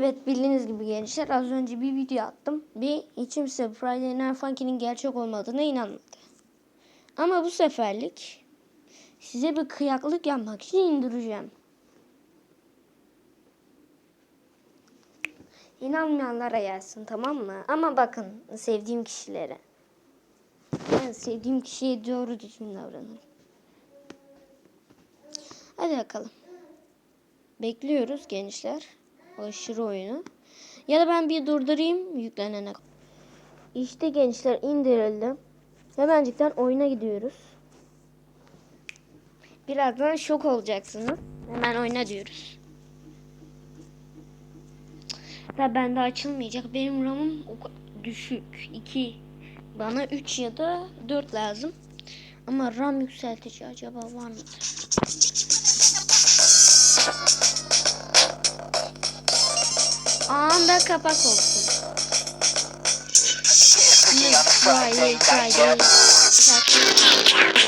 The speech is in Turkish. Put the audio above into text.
Evet bildiğiniz gibi gençler az önce bir video attım. Bir hiç kimse Friday Night Funky'nin gerçek olmadığına inanmadı. Ama bu seferlik size bir kıyaklık yapmak için indireceğim. İnanmayanlara gelsin tamam mı? Ama bakın sevdiğim kişilere. Ben sevdiğim kişiye doğru düzgün davranırım. Hadi bakalım. Bekliyoruz gençler. Aşırı oyunu. Ya da ben bir durdurayım yüklenene. İşte gençler indirildi. Hemencikten oyuna gidiyoruz. Birazdan şok olacaksınız. Hemen oyna diyoruz. Da bende açılmayacak. Benim RAM'ım düşük. 2. Bana 3 ya da 4 lazım. Ama RAM yükseltici acaba var mı? Anda kapak olsun. Cookie on a